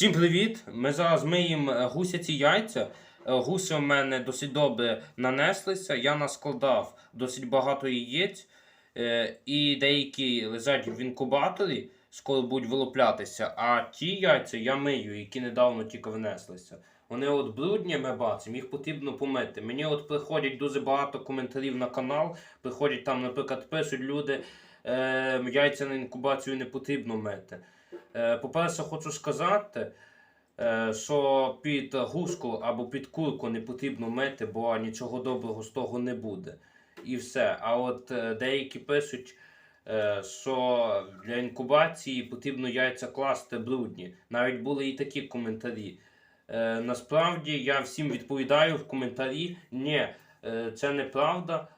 Всім привіт! Ми зараз миємо е, гусячі яйця. Е, Гуси у мене досить добре нанеслися. Я наскладав досить багато яєць, е, і деякі лежать в інкубаторі, скоро будуть вилуплятися. А ті яйця я мию, які недавно тільки внеслися. Вони от брудні, ми бачимо, їх потрібно помити. Мені от приходять дуже багато коментарів на канал. Приходять там, наприклад, пишуть люди, е, яйця на інкубацію не потрібно мити. Е, По-перше, хочу сказати, е, що під гуску або під курку не потрібно мити, бо нічого доброго з того не буде. І все. А от е, деякі пишуть, що для інкубації потрібно яйця класти брудні. Навіть були і такі коментарі. Насправді я всім відповідаю в коментарі: ні, це неправда,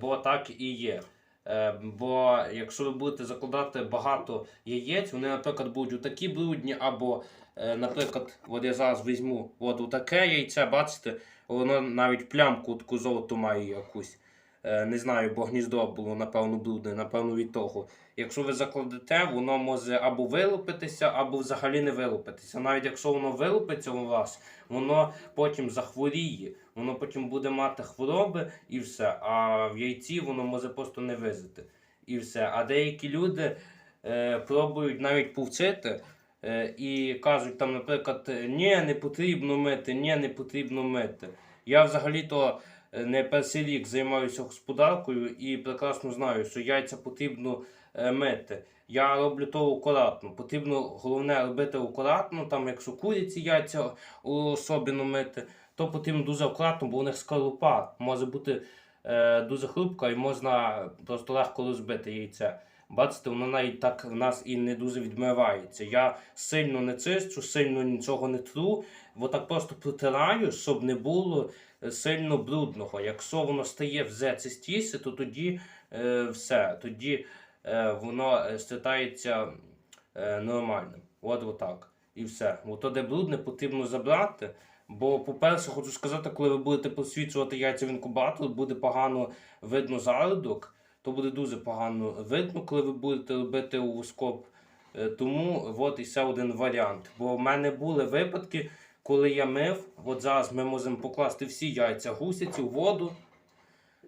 бо так і є. Е, Бо якщо ви будете закладати багато яєць, вони, наприклад, будуть у такі брудні, або, е, наприклад, от я зараз візьму от таке яйце, бачите, воно навіть плямку таку золоту має якусь. Е, Не знаю, бо гніздо було, напевно, брудне, напевно, від того. Якщо ви закладете, воно може або вилупитися, або взагалі не вилупитися. Навіть якщо воно вилупиться у вас, воно потім захворіє, воно потім буде мати хвороби і все. А в яйці воно може просто не визити. І все. А деякі люди е, пробують навіть повчити е, і кажуть, там, наприклад, ні, не потрібно мити, ні, не потрібно мити. Я взагалі-то не перший рік займаюся господаркою і прекрасно знаю, що яйця потрібно е, мити. Я роблю то акуратно. Потрібно головне робити акуратно, там, якщо куриці яйця особливо мити, то потрібно дуже акуратно, бо у них скорлупа може бути е, дуже хрупка і можна просто легко розбити яйце. Бачите, воно навіть так в нас і не дуже відмивається. Я сильно не чищу, сильно нічого не тру, бо так просто протираю, щоб не було е, сильно брудного. Якщо воно стає вже чистіше, то тоді е, все, тоді е, воно е, считається е, нормальним. От отак. І все. Ото де брудне, потрібно забрати. Бо, по-перше, хочу сказати, коли ви будете просвічувати яйця в інкубатор, буде погано видно зародок, то буде дуже погано видно, коли ви будете робити овоскоп. Е, Тому от і ще один варіант. Бо в мене були випадки, коли я мив, от зараз ми можемо покласти всі яйця гусяці в воду.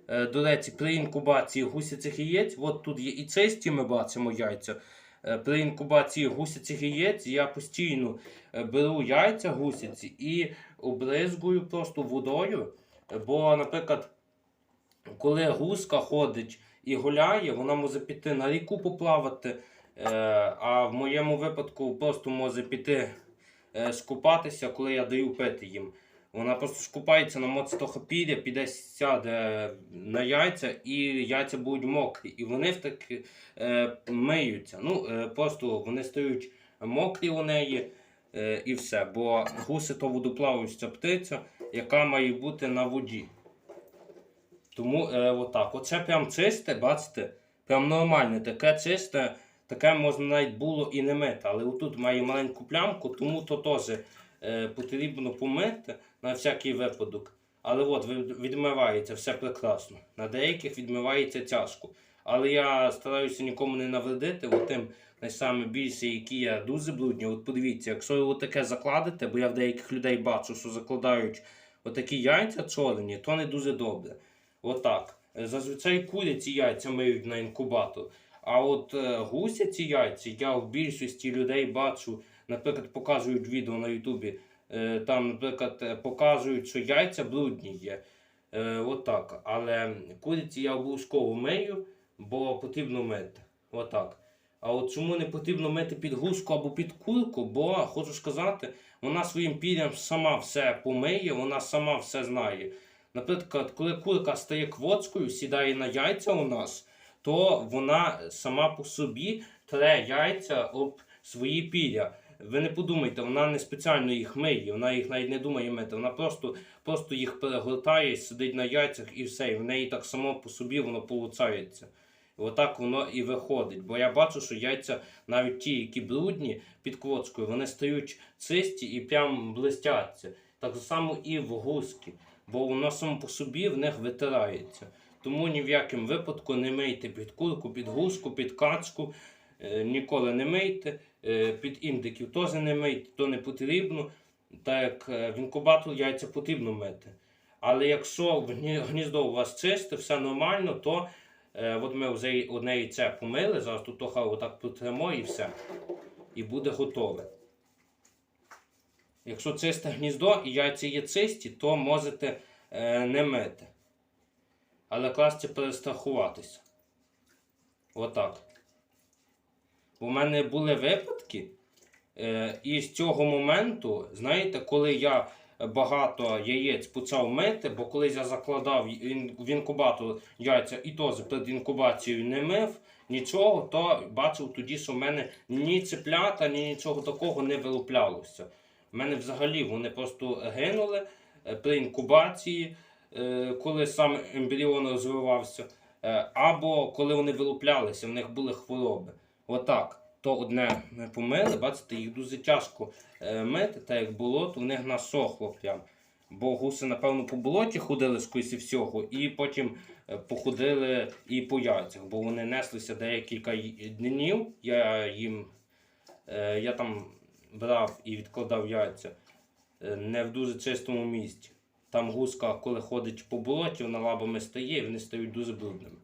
Е, До речі, при інкубації гусячих яєць, от тут є і чисті, ми бачимо яйця. Е, При інкубації гусячих яєць я постійно беру яйця гусяці і обризгую просто водою. Бо, наприклад, коли гуска ходить і гуляє, вона може піти на ріку поплавати, е, а в моєму випадку просто може піти е, скупатися, коли я даю пити їм. Вона просто скупається на моці того пір'я, піде сяде на яйця, і яйця будуть мокрі. І вони в таки е, миються. Ну, е, просто вони стають мокрі у неї е, і все. Бо гуси то водоплаваюча птиця, яка має бути на воді. Тому е, отак. Оце прям чисте, бачите? Прям нормальне, таке чисте, таке можна навіть було і не мити. Але отут має маленьку плямку, тому то теж е, потрібно помити на всякий випадок. Але от відмивається все прекрасно. На деяких відмивається тяжко. Але я стараюся нікому не навредити, от тим які є дуже брудні. От подивіться, якщо ви таке закладете, бо я в деяких людей бачу, що закладають отакі яйця чорні, то не дуже добре. Отак. Е, Зазвичай куриці яйця миють на інкубатор. А от е, гусяці яйця я в більшості людей бачу, наприклад, показують відео на Ютубі. Е, там, наприклад, показують, що яйця брудні є. Отак. Але куриці я обов'язково мию, бо потрібно мити. Отак. А от чому не потрібно мити під гуску або під курку? Бо хочу сказати, вона своїм пір'ям сама все помиє, вона сама все знає. Наприклад, коли курка стає квоцкою, сідає на яйця у нас, то вона сама по собі тре яйця об свої пір'я. Ви не подумайте, вона не спеціально їх миє, вона їх навіть не думає мити. Вона просто, просто їх перегортає, сидить на яйцях і все. І в неї так само по собі воно получається. Отак воно і виходить. Бо я бачу, що яйця, навіть ті, які брудні під квоцкою, вони стають чисті і прям блистяться. Так само і в гуски, бо воно само по собі в них витирається. Тому ні в якому випадку не мийте під курку, під гуску, під качку. Е, Ніколи не мийте. е, під індиків теж не мийте, то не потрібно. Так як е, в інкубатор яйця потрібно мити. Але якщо гніздо у вас чисте, все нормально, то от ми вже одне яйце помили, зараз тут трохи отак потремо і все. І буде готове. Якщо чисте гніздо і яйця є чисті, то можете е, не мити. Але краще перестрахуватися. Отак. У мене були випадки, е, і з цього моменту, знаєте, коли я багато яєць почав мити, бо колись я закладав в інкубатор яйця і теж перед інкубацією не мив нічого, то бачив тоді, що в мене ні цеплята, ні нічого такого не вилуплялося. У мене взагалі вони просто гинули е, при інкубації, е, коли сам ембріон розвивався, е, або коли вони вилуплялися, в них були хвороби. Отак. То одне ми помили, бачите, їх дуже тяжко мити, так як було, то в них насохло прям. Бо гуси, напевно, по болоті ходили скрізь і всього, і потім походили і по яйцях, бо вони неслися декілька днів. Я їм я там брав і відкладав яйця е, не в дуже чистому місці. Там гуска, коли ходить по болоті, вона лабами стає, і вони стають дуже брудними.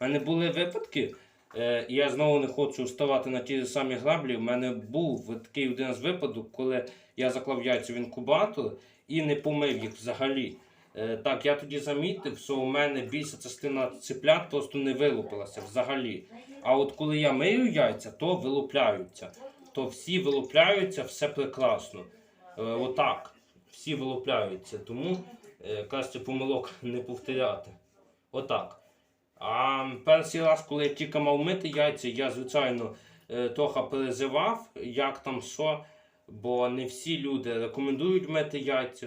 У мене були випадки, е, я знову не хочу вставати на ті самі граблі. У мене був такий один з випадок, коли я заклав яйця в інкубатор і не помив їх взагалі. Е, Так, я тоді замітив, що у мене більша частина цеплят просто не вилупилася взагалі. А от коли я мию яйця, то вилупляються. То всі вилупляються, все прекрасно. Е, Отак. Всі вилупляються. Тому краще помилок не повторяти. Отак. А перший раз, коли я тільки мав мити яйця, я, звичайно, е, трохи переживав, як там що, бо не всі люди рекомендують мити яйця.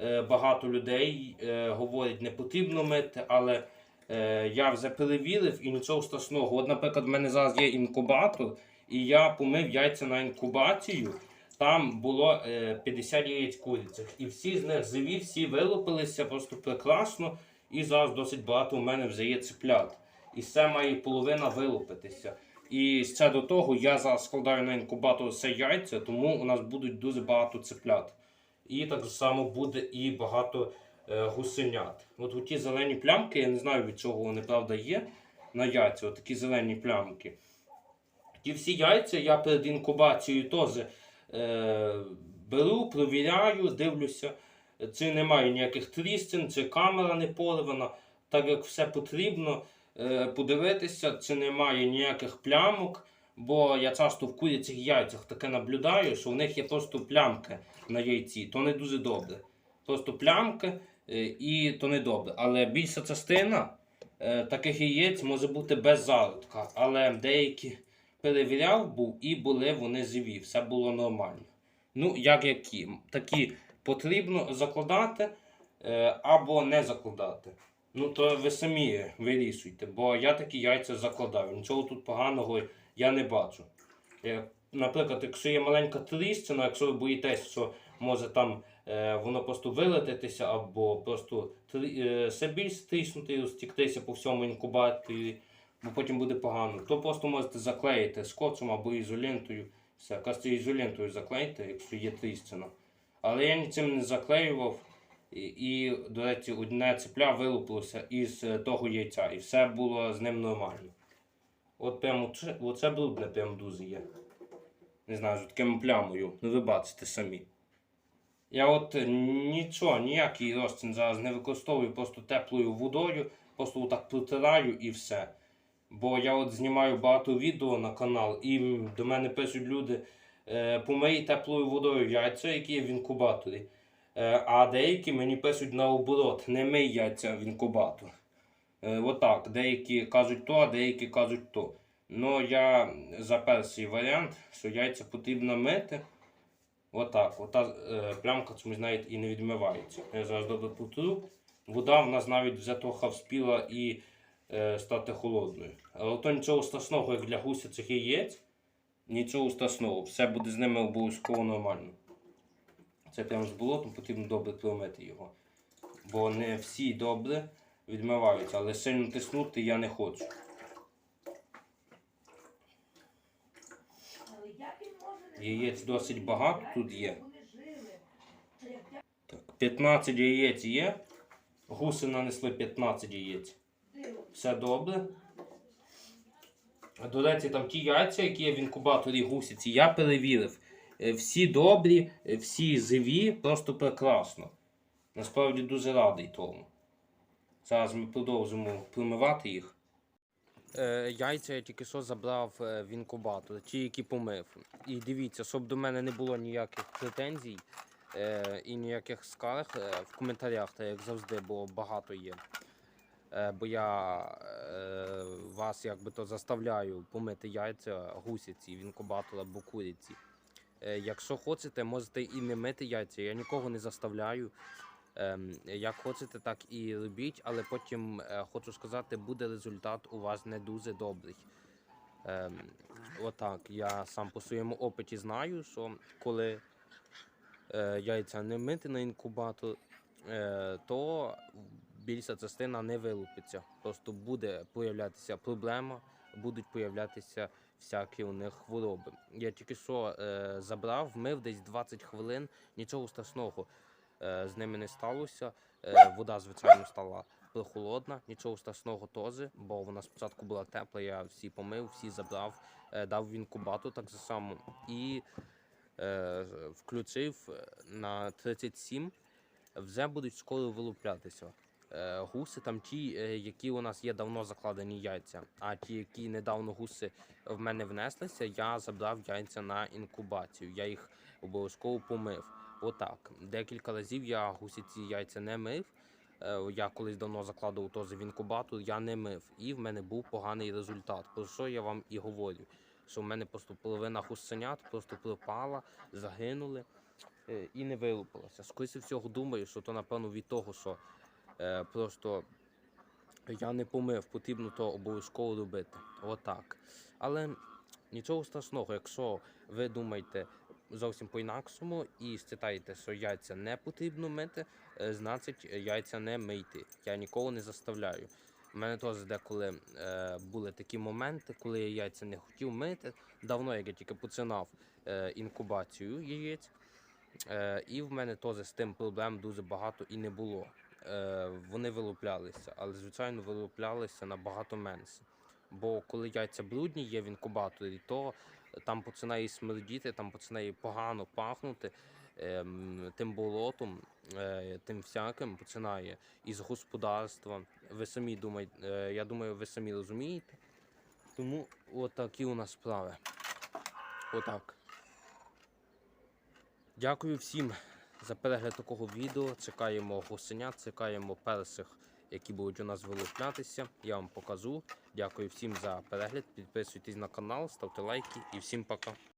Е, Багато людей говорять, не потрібно мити, але я вже перевірив і нічого страшного. От, наприклад, в мене зараз є інкубатор, і я помив яйця на інкубацію. Там було е, 50 яєць курячих. І всі з них живі, всі вилупилися просто прекрасно. І зараз досить багато у мене вже є цеплят. І це має половина вилупитися. І ще до того я зараз складаю на інкубатор все яйця, тому у нас будуть дуже багато цеплят. І так само буде і багато е, гусенят. От ті зелені плямки, я не знаю від чого вони правда є на яйця, такі зелені плямки. Ті всі яйця я перед інкубацією теж е, беру, провіряю, дивлюся, чи немає ніяких тріщин, чи камера не поливана, так як все потрібно е, подивитися, чи немає ніяких плямок. Бо я часто в курячих яйцях таке наблюдаю, що в них є просто плямки на яйці, то не дуже добре. Просто плямки е, і то не добре. Але більша частина е, таких яєць може бути без зародка. Але деякі перевіряв був і були вони живі, все було нормально. Ну, як які? Такі потрібно закладати е, або не закладати. Ну, то ви самі вирішуйте, бо я такі яйця закладаю. Нічого тут поганого я не бачу. Е, Наприклад, якщо є маленька тріщина, якщо ви боїтесь, що може там е, воно просто вилетитися, або просто трі- е, ще більш тріснути розтіктися по всьому інкубаторі, бо потім буде погано, то просто можете заклеїти скотчем або ізолентою. Все, кажете, ізолентою заклейте, якщо є тріщина. Але я нічим не заклеював. І, і до речі, одне цепля вилупилося із е, того яйця, і все було з ним нормально. От прямо це, оце брудне прям дуже є. Не знаю, з таким плямою. Ну ви бачите самі. Я от е, нічого, ніякий розчин зараз не використовую просто теплою водою, просто отак протираю і все. Бо я от знімаю багато відео на канал, і до мене пишуть люди, е, помий теплою водою яйця, які є в інкубаторі. Е, а деякі мені пишуть наоборот, не мий яйця в інкубатор. Е, отак, деякі кажуть то, а деякі кажуть то. Ну, я за перший варіант, що яйця потрібно мити. Отак. Ота плямка, чомусь навіть і не відмивається. Я зараз добре потру. Вода в нас навіть вже трохи вспіла і стати холодною. Але то нічого страшного, як для гуся цих яєць. Нічого страшного. Все буде з ними обов'язково нормально. Це прямо з болотом, потрібно добре промити його. Бо не всі добре відмиваються, але сильно тиснути я не хочу. Яєць досить багато тут є. Так, 15 яєць є. Гуси нанесли 15 яєць. Все добре. До речі, там ті яйця, які є в інкубаторі гусіці, я перевірив. Е, Всі добрі, е, всі живі, просто прекрасно. Насправді дуже радий тому. Зараз ми продовжимо промивати їх. Е, яйця я тільки що забрав в інкубатор, ті, які помив. І дивіться, щоб до мене не було ніяких претензій і ніяких скарг в коментарях, так як завжди, бо багато є. Е, бо я е, вас якби то заставляю помити яйця гусяці в інкубатор або куриці. Е, якщо хочете, можете і не мити яйця. Я нікого не заставляю. Ем, як хочете, так і робіть, але потім хочу сказати, буде результат у вас не дуже добрий. Ем, отак, я сам по своєму опиті знаю, що коли яйця не мити на інкубатор, то більша частина не вилупиться. Просто буде появлятися проблема, будуть появлятися всякі у них хвороби. Я тільки що е, забрав, мив десь 20 хвилин, нічого страшного е, з ними не сталося. Е, вода, звичайно, стала прохолодна, нічого страшного теж, бо вона спочатку була тепла, я всі помив, всі забрав, е, дав в інкубатор так само і е, включив на 37. Вже будуть скоро вилуплятися. Е, гуси там ті, е, які у нас є давно закладені яйця, а ті, які недавно гуси в мене внеслися, я забрав яйця на інкубацію. Я їх обов'язково помив. Отак. Декілька разів я гусіці яйця не мив. Е, Я колись давно закладував теж в інкубатор, я не мив. І в мене був поганий результат. Про що я вам і говорю? Що в мене просто гусенят просто пропала, загинули і не вилупилося. Скоріше всього думаю, що то напевно від того, що просто я не помив, потрібно то обов'язково робити. Отак. Але нічого страшного, якщо ви думаєте зовсім по-інакшому і считаєте, що яйця не потрібно мити, е, значить яйця не мийте. Я ніколи не заставляю. У мене теж деколи е, були такі моменти, коли я яйця не хотів мити. Давно, як я тільки починав е, інкубацію яєць. Е, і в мене теж з тим проблем дуже багато і не було. Е, вони вилуплялися, але звичайно вилуплялися набагато менше. Бо коли яйця брудні є в інкубаторі, то там починає смердіти, там починає погано пахнути ем, тим болотом, е, тим всяким починає із господарства. Ви самі думаєте, я думаю, ви самі розумієте. Тому отакі у нас справи. Отак. Дякую всім за перегляд такого відео. Чекаємо гусенят, чекаємо перших, які будуть у нас вилуплятися. Я вам покажу. Дякую всім за перегляд. Підписуйтесь на канал, ставте лайки і всім пока.